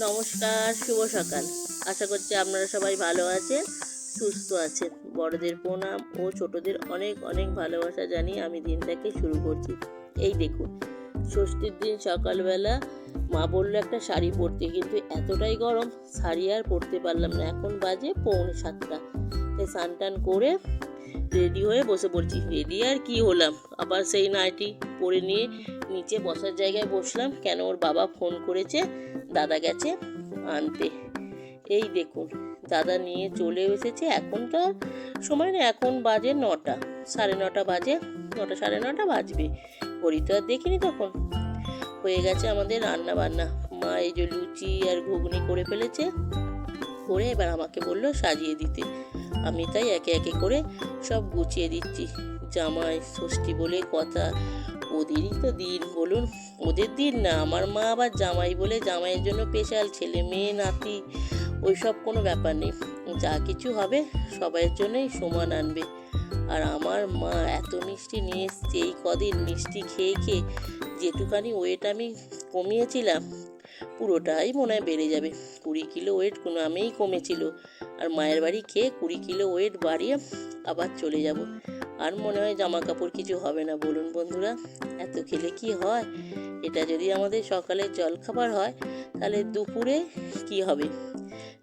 নমস্কার, শুভ সকাল। আশা করছি আপনারা সবাই ভালো আছেন, সুস্থ আছেন। বড়দের প্রণাম ও ছোটদের অনেক অনেক ভালোবাসা জানিয়ে আমি দিনটাকে শুরু করছি। এই দেখুন, ষষ্ঠীর দিন সকালবেলা মা বলল, একটা শাড়ি পরতে। কিন্তু এতটাই গরম, শাড়ি আর পরতে পারলাম না। এখন বাজে পৌনে সাতটা। তাই স্নান টান করে রেডি হয়ে বসে পড়ছি। রেডি আর কি হলাম? আবার সেই নাইটি পরে নিয়ে নিচে বসার জায়গায় বসলাম। কেন ওর বাবা ফোন করেছে? দাদা গেছে আনতে। এই দেখুন, দাদা নিয়ে চলে এসেছে। এখন তো সময় না, এখন বাজে নটা, সাড়ে নটা বাজে। নটা, সাড়ে নটা বাজবে। ঘড়ি তো আর দেখিনি তখন। হয়ে গেছে আমাদের রান্না বান্না মা এই যে লুচি আর ঘুগনি করে ফেলেছে। করে এবার আমাকে বলল, সাজিয়ে দিতে। আমি তাই একে একে করে সব গুছিয়ে দিচ্ছি। জামাই, ষষ্ঠী বলে কথা, ওদেরই তো দিন, বলুন। ওদের দিন না, আমার মা আবার জামাই বলে জামাইয়ের জন্য স্পেশাল ছেলে, মেয়ে, নাতি, ওইসব কোনো ব্যাপার নেই। যা কিছু হবে সবাইয়ের জন্যই সমান আনবে। আর আমার মা এত মিষ্টি নিয়ে এসছে এই কদিন, মিষ্টি খেয়ে খেয়ে যেটুখানি ওয়েট আমি কমিয়েছিলাম পুরোটাই মনে হয় বেড়ে যাবে। কুড়ি কিলো ওয়েট নামেই কমেছিল। আর মায়ের বাড়ি খেয়ে কুড়ি কিলো ওয়েট বাড়িয়ে আবার চলে যাব। আর মনে হয় জামা কাপড় কিছু হবে না। বলুন বন্ধুরা, এত খেলে কি হয়? এটা যদি আমাদের সকালে জলখাবার হয়, তাহলে দুপুরে কি হবে?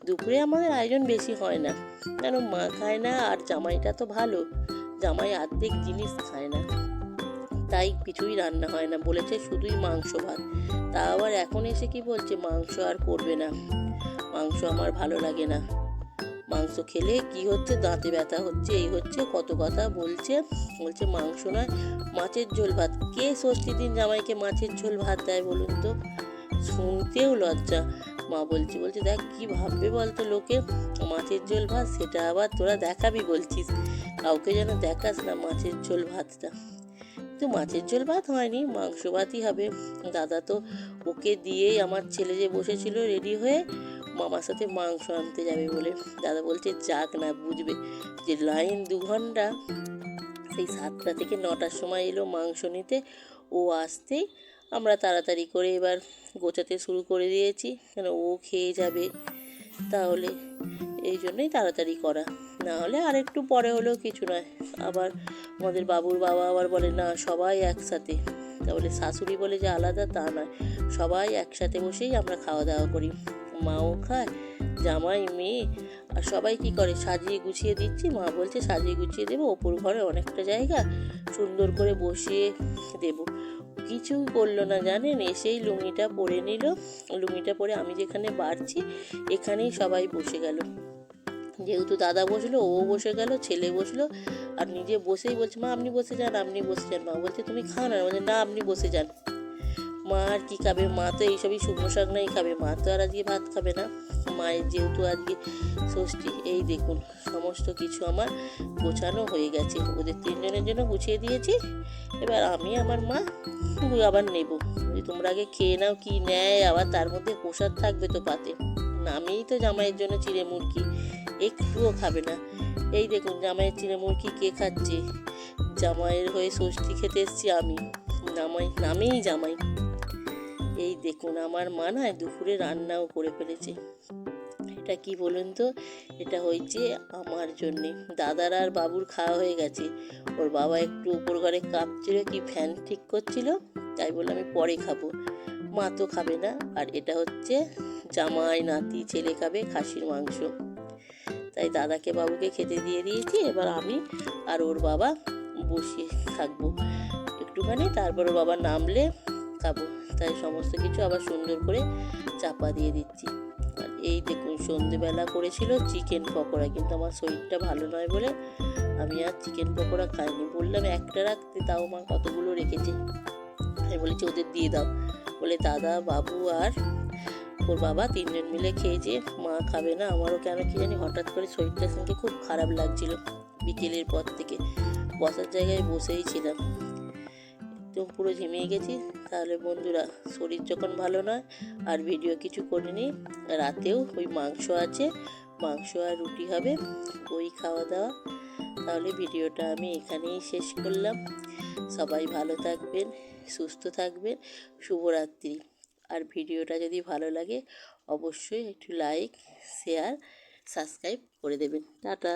দুপুরে আমাদের আয়োজন বেশি হয় না। কেন মা খায় না আর জামাইটা তো ভালো। জামাই অর্ধেক জিনিস খায় না। তাই কিছুই রান্না হয় না, বলেছে শুধুই মাংস ভাত। তা আবার এখন এসে কি বলছে, মাংস আর করবে না। মাংস আমার ভালো লাগে না। মাংস খেলে কি হচ্ছে, দাঁতে ব্যথা হচ্ছে, এই হচ্ছে কত কথা বলছে। বলছে মাংস নয়, মাছের ঝোল ভাত। কে ষষ্ঠী দিন জামাইকে মাছের ঝোল ভাত দেয় বলুন তো? শুনতেও লজ্জা। মা বলছে বলছে, দেখ কি ভাববে বলতো লোকে? মাছের ঝোল ভাত, সেটা আবার তোরা দেখাবি বলছিস। কাউকে যেন দেখাস না মাছের ঝোল ভাতটা। তো মাছের ঝোল ভাত হয়নি, মাংস ভাতই হবে। দাদা তো ওকে দিয়েই আমার ছেলে যে বসেছিল রেডি হয়ে মামার সাথে মাংস আনতে যাবে বলে। দাদা বলছে, যাক না, বুঝবে যে লাইন দু ঘণ্টা। সেই সাতটা থেকে নটার সময় এলো মাংস নিতে। ও আসতেই আমরা তাড়াতাড়ি করে এবার গোছাতে শুরু করে দিয়েছি। কেন ও খেয়ে যাবে। তাহলে এই জন্যই তাড়াতাড়ি করা। না হলে আর একটু পরে হলেও কিছু নয়। আবার আমাদের বাবুর বাবা আবার বলে, না, সবাই একসাথে। তাহলে শাশুড়ি বলে যে আলাদা, তা নয়। সবাই একসাথে বসেই আমরা খাওয়া দাওয়া করি। মাও খায়, জামাই, মেয়ে, আর সবাই কি করে? সাজিয়ে গুছিয়ে দিচ্ছি। মা বলছে, সাজিয়ে গুছিয়ে দেবো, ওপর ঘরে অনেকটা জায়গা সুন্দর করে বসিয়ে দেবো। কিছুই করল না, জানেন? এসেই লুঙ্গিটা পরে নিল। লুঙ্গিটা পরে আমি যেখানে বাড়ছি, এখানেই সবাই বসে গেল। যেহেতু দাদা বসল, ও বসে গেল, ছেলে বসল, আর নিজে বসেই বলছে, মা, আপনি বসে যান, আপনি বসে যান। মা বলছে, তুমি খাও না। বলছে, না, আপনি বসে যান। মা আর কী খাবে? মা তো এইসবই শুকনো শাক নাই খাবে। মা তো আর আজকে ভাত খাবে না। মায়ের যেহেতু আজকে ষষ্ঠী, এই দেখুন, সমস্ত কিছু আমার গোছানো হয়ে গেছে। ওদের তিনজনের জন্য গুছিয়ে দিয়েছি। এবার আমি আমার মা আবার নেব। যে তোমরা আগে খেয়ে নাও কি নেয়, আবার তার মধ্যে প্রসাদ থাকবে তো পাতে। আমিই তো জামাইয়ের জন্য চিড়ে মুরগি, একটুও খাবে না। এই দেখুন, জামাইয়ের চিড়ে মুরগি কে খাচ্ছে? জামাইয়ের হয়ে ষষ্ঠী খেতে এসছি আমি। নামাই নামেই জামাই। এই দেখুন, আমার মা না দুপুরে রান্নাও করে ফেলেছে। এটা কি বলুন তো? এটা হয়েছে আমার জন্যে। দাদার আর বাবুর খাওয়া হয়ে গেছে। ওর বাবা একটু উপর ঘরে কাঁপছিল, কি ফ্যান ঠিক করছিল? তাই বললাম, আমি পরে খাব। মা তো খাবে না। আর এটা হচ্ছে জামাই নাতি, ছেলে খাবে খাসির মাংস। তাই দাদাকে বাবুকে খেতে দিয়ে দিয়েছি। এবার আমি আর ওর বাবা বসিয়ে থাকব। একটুখানি, তারপর ওর বাবা নামলে খাব তাই সমস্ত কিছু আবার সুন্দর করে চাপা দিয়ে দিচ্ছি। আর এই দেখুন, সন্ধেবেলা করেছিল চিকেন পকোড়া, কিন্তু আমার শরীরটা ভালো নয় বলে আমি আর চিকেন পকোড়া খাইনি। বললাম, একটা রাখতে তাও মা, কতগুলো রেখেছে? আমি বলেছি, ওদের দিয়ে দাও। বলে, দাদা, বাবু আর ওর বাবা তিনজন মিলে খেয়েছে মা খাবে না, আমারও কেন কি জানি হঠাৎ করে শরীরটা সঙ্গে খুব খারাপ লাগছিল বিকেলের পর থেকে। বসার জায়গায় বসেই ছিলাম। একদম পুরো ঝিমিয়ে গেছি। তাহলে বন্ধুরা, শরীর যখন ভালো নয়, আর ভিডিও কিছু করিনি, রাতেও ওই মাংস আছে, মাংস আর রুটি হবে, ওই খাওয়া দাওয়া। তাহলে ভিডিওটা আমি এখানেই শেষ করলাম। সবাই ভালো থাকবেন, সুস্থ থাকবেন, শুভরাত্রি। আর ভিডিওটা যদি ভালো লাগে, অবশ্যই একটু লাইক শেয়ার সাবস্ক্রাইব করে দেবেন। টাটা।